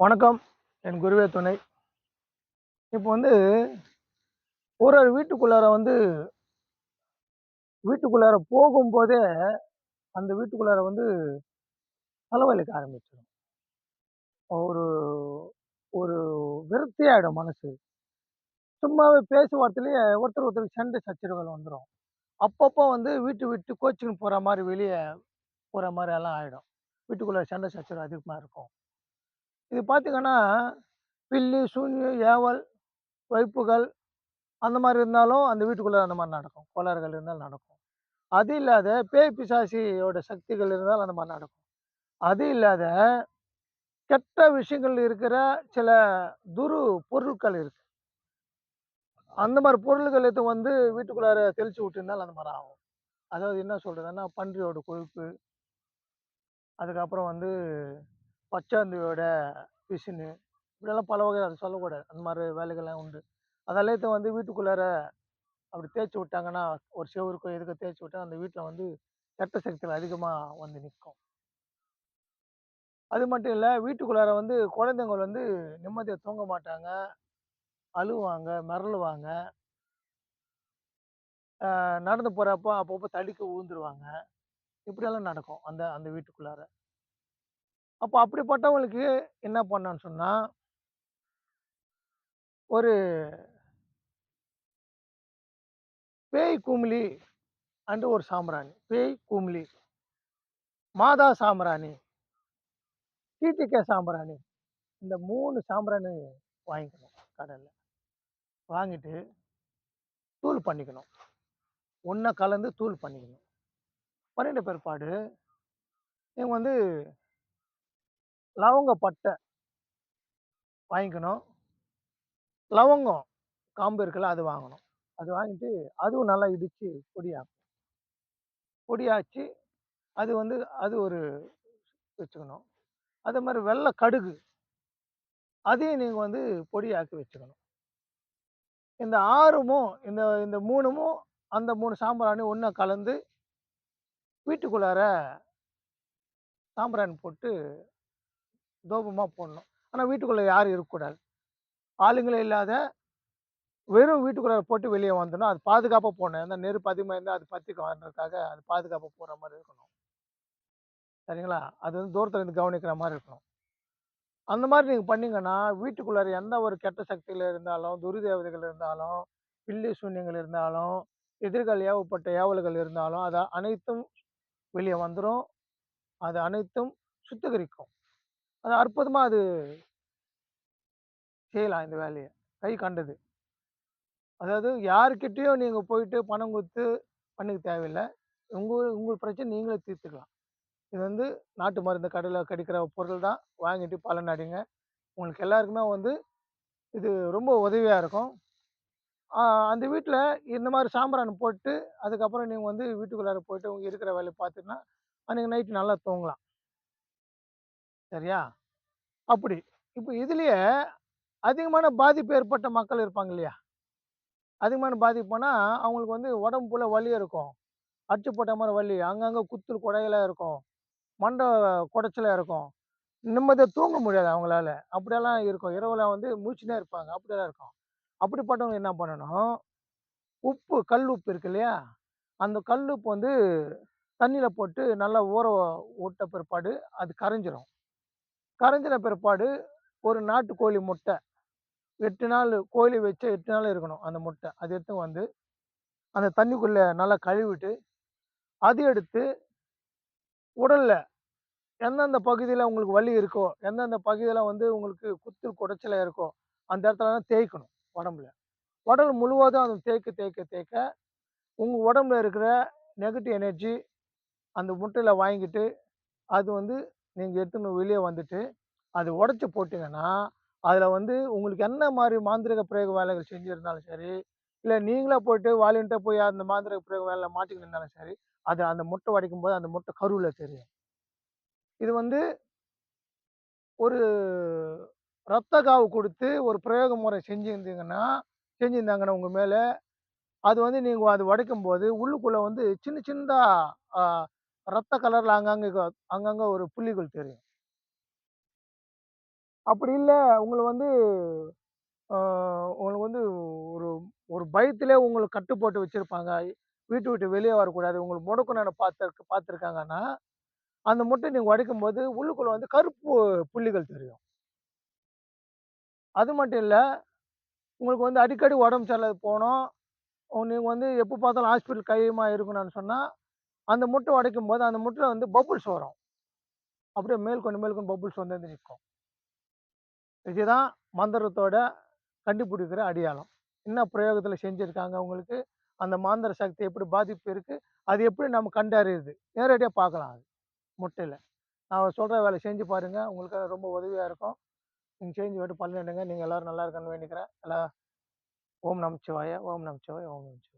வணக்கம். என் குருவே துணை. இப்போ வந்து ஒரு ஒரு வீட்டுக்குள்ளார வந்து வீட்டுக்குள்ளார போகும்போதே அந்த வீட்டுக்குள்ளார வந்து தலைவலிக்க ஆரம்பிச்சிடும் ஒரு ஒரு விரக்தியாயிடும் மனசு. சும்மாவே பேசுவார்த்தையிலேயே ஒருத்தர் ஒருத்தருக்கு சண்டை சச்சரவுகள் வந்துடும் அப்பப்போ வந்து வீட்டு விட்டு கோச்சிங் போகிற மாதிரி வெளியே போகிற மாதிரி எல்லாம் ஆகிடும் வீட்டுக்குள்ளே சண்டை சச்சரவு அதிகமாக இருக்கும். இது பார்த்தீங்கன்னா பில்லி சூன்யம் ஏவல் வைப்புகள் அந்த மாதிரி இருந்தாலும் அந்த வீட்டுக்குள்ளே அந்த மாதிரி நடக்கும். கோளாறுகள் இருந்தாலும் நடக்கும். அது இல்லாத பேய் பிசாசியோட சக்திகள் இருந்தாலும் அந்த மாதிரி நடக்கும். அது இல்லாத கெட்ட விஷயங்கள் இருக்கிற சில துரு பொருட்கள் இருக்கு. அந்த மாதிரி பொருள்கள் எதுவும் வந்து வீட்டுக்குள்ளார தெளிச்சு விட்டுருந்தாலும் அந்த மாதிரி ஆகும். அதாவது என்ன சொல்கிறதுன்னா பன்றியோட கொழுப்பு அதுக்கப்புறம் வந்து பச்சாந்தியோட பிசினு இப்படியெல்லாம் பல வகை அது சொல்லக்கூடாது. அந்த மாதிரி வேலைகள்லாம் உண்டு. அதெல்லாம் வந்து வீட்டுக்குள்ளார அப்படி தேய்ச்சி விட்டாங்கன்னா ஒரு செவருக்கோ எதுக்கு தேய்ச்சி விட்டா அந்த வீட்டில் வந்து கெட்ட சக்திகள் அதிகமாக வந்து நிற்கும் அது மட்டும் இல்லை வீட்டுக்குள்ளார வந்து குழந்தைங்க வந்து நிம்மதியை தூங்க மாட்டாங்க. அழுவாங்க மிரளுவாங்க. நடந்து போகிறப்போ அப்பப்போ தடிக்க ஊந்துருவாங்க இப்படியெல்லாம் நடக்கும் அந்த அந்த வீட்டுக்குள்ளார. அப்போ அப்படிப்பட்டவங்களுக்கு என்ன பண்ணான்னு சொன்னால் ஒரு பேய் கும்லி அண்டு ஒரு சாம்பிராணி. பேய் கும்லி மாதா சாம்பிராணி. டிடிகே சாம்பிராணி. இந்த மூணு சாம்பிராணி வாங்கிக்கணும் கடையில் வாங்கிட்டு தூள் பண்ணிக்கணும். ஒன்றை கலந்து தூள் பண்ணிக்கணும். பன்னெண்டு பிற்பாடு நீங்கள் வந்து லவங்க பட்டை வாங்கிக்கணும். லவங்கம் காம்பு இருக்குல்ல அது வாங்கணும். அது வாங்கிட்டு அதுவும் நல்லா இடித்து பொடியாக்கணும். பொடியாச்சு அது வந்து அது ஒரு வச்சுக்கணும். அதே மாதிரி வெள்ளை கடுகு அதையும் நீங்கள் வந்து பொடியாக்கி வச்சுக்கணும். இந்த ஆறுமும் இந்த இந்த மூணுமும் அந்த மூணு சாம்பிராணி ஒன்றா கலந்து வீட்டுக்குள்ளார சாம்பிராணி போட்டு தோபமாக போடணும். ஆனால் வீட்டுக்குள்ளே யாரும் இருக்கக்கூடாது. ஆளுங்களே இல்லாத வெறும் வீட்டுக்குள்ளார போட்டு வெளியே வந்துடணும். அது பாதுகாப்பாக போடணும். ஏன்னா நெருப்பு அதிகமாக இருந்தால் அது பற்றிக்கு வர்றதுக்காக அது பாதுகாப்பாக போகிற மாதிரி இருக்கணும். சரிங்களா? அது வந்து தூரத்தில் இருந்து கவனிக்கிற மாதிரி இருக்கணும். அந்த மாதிரி நீங்கள் பண்ணிங்கன்னா வீட்டுக்குள்ளார எந்த ஒரு கெட்ட சக்திகள் இருந்தாலும் துரிதேவதைகள் இருந்தாலும் பில்லி சூன்யங்கள் இருந்தாலும் எதிர்கள் ஏவப்பட்ட ஏவல்கள் இருந்தாலும் அது அனைத்தும் வெளியே வந்துடும் அது அனைத்தும் சுத்திகரிக்கும். அது அற்புதமாக அது செய்யலாம் இந்த வேலையை. கை கண்டது. அதாவது யாருக்கிட்டேயும் நீங்கள் போயிட்டு பணம் கொடுத்து பண்ணிக்க தேவையில்லை. உங்கள் உங்கள் பிரச்சனை நீங்களே தீர்த்துக்கலாம். இது வந்து நாட்டு மருந்து கடையில் கிடைக்கிற பொருள் தான். வாங்கிட்டு பலன் அடைங்க. உங்களுக்கு எல்லாருக்குமே வந்து இது ரொம்ப உதவியாக இருக்கும். அந்த வீட்டில் இந்த மாதிரி சாம்பிராணி போட்டு அதுக்கப்புறம் நீங்கள் வந்து வீட்டுக்குள்ளார போயிட்டு உங்கள் இருக்கிற வேலையை பார்த்துட்டுனா அன்றைக்கி நைட்டு நல்லா தூங்கலாம். சரியா? அப்படி. இப்போ இதுலேயே அதிகமான பாதிப்பு ஏற்பட்ட மக்கள் இருப்பாங்க இல்லையா? அதிகமான பாதிப்பு போனால் அவங்களுக்கு வந்து உடம்பு வலி இருக்கும். அடிச்சு போட்ட மாதிரி வலி அங்கங்கே குத்துல் குடையெல்லாம் இருக்கும். மண்டை குடைச்சலாக இருக்கும். நிம்மதியாக தூங்க முடியாது அவங்களால. அப்படியெல்லாம் இருக்கும். இரவுல வந்து மூச்சுனே இருப்பாங்க. அப்படியெல்லாம் இருக்கும். அப்படிப்பட்டவங்க என்ன பண்ணணும்? உப்பு கல் உப்பு இருக்கு இல்லையா? அந்த கல் உப்பு வந்து தண்ணியில் போட்டு நல்லா ஊற விட்ட பிற்பாடு அது கரைஞ்சிரும். கரைஞ்சின பிற்பாடு ஒரு நாட்டுக்கோழி முட்டை. எட்டு நாள் கோழி வச்சு எட்டு நாள் இருக்கணும் அந்த முட்டை. அது எடுத்து வந்து அந்த தண்ணிக்குள்ளே நல்லா கழுவிட்டு அது எடுத்து உடலில் எந்தெந்த பகுதியில் உங்களுக்கு வலி இருக்கோ எந்தெந்த பகுதியில் வந்து உங்களுக்கு குத்து குடைச்சல இருக்கோ அந்த இடத்துலலாம் தேய்க்கணும் உடம்புல. உடல் முழுவதும் அது தேய்க்க தேய்க்க தேய்க்க உங்கள் உடம்புல இருக்கிற நெகட்டிவ் எனர்ஜி அந்த முட்டையில் வாங்கிட்டு அது வந்து நீங்கள் எடுத்துன்னு வெளியே வந்துட்டு அது உடச்சி போட்டிங்கன்னா அதில் வந்து உங்களுக்கு என்ன மாதிரி மாந்திரிக பிரயோக வேலைகள் செஞ்சுருந்தாலும் சரி இல்லை நீங்களே போயிட்டு வாலின்ட்டாக போய் அந்த மாந்திரிக பிரயோக வேலையில் மாட்டிக்கிட்டு இருந்தாலும் சரி அது அந்த முட்டை உடைக்கும் போது அந்த முட்டை கருவில் தெரியும். இது வந்து ஒரு ரத்த காவு கொடுத்து ஒரு பிரயோக முறை செஞ்சுருந்தீங்கன்னா செஞ்சுருந்தாங்கன்னா உங்கள் மேலே அது வந்து நீங்கள் அது உடைக்கும் போது உள்ளுக்குள்ளே வந்து சின்ன சின்னதாக ரத்த கலரில் அங்கங்கே அங்கங்கே ஒரு புள்ளிகள் தெரியும் அப்படி இல்லை உங்களுக்கு வந்து உங்களுக்கு வந்து ஒரு ஒரு பயத்திலே உங்களுக்கு கட்டு போட்டு வச்சிருப்பாங்க. வீட்டு விட்டு வெளியே வரக்கூடாது. உங்களுக்கு முடக்கணும்னு பார்த்து பார்த்துருக்காங்கன்னா, அந்த முட்டை நீங்கள் உடைக்கும்போது உள்ளுக்குள்ள வந்து கருப்பு புள்ளிகள் தெரியும். அது மட்டும் இல்லை உங்களுக்கு வந்து அடிக்கடி உடம்பு சரியில்லாத போனோம் நீங்கள் வந்து எப்போ பார்த்தாலும் ஹாஸ்பிட்டல் கையமாக இருக்கணும்னு சொன்னால் அந்த முட்டை உடைக்கும்போது அந்த முட்டை வந்து பபுள்ஸ் வரும். அப்படியே மேல்கொண்டு மேல்கொண்டு பபுள்ஸ் வந்து வந்து நிக்கும். இதுதான் மந்திரத்தோட கண்டுபிடிக்கிற அடையாளம். என்ன பிரயோகத்தில் செஞ்சுருக்காங்க உங்களுக்கு? அந்த மாந்திர சக்தி எப்படி பாதிப்பு இருக்குது அது எப்படி நம்ம கண்டறியுது நேரடியாக பார்க்கலாம் அது முட்டையில் நான் சொல்கிற வேலை செஞ்சு பாருங்கள் உங்களுக்கு ரொம்ப உதவியாக இருக்கும். நீங்கள் செஞ்சு விட்டு பலனடைங்க. நீங்கள் எல்லோரும் நல்லா இருக்கணும்னு வேண்டிக்கிறேன். எல்லாம் ஓம் நமச்சிவாய! ஓம் நமச்சிவாய! ஓம் நமச்சிவாய!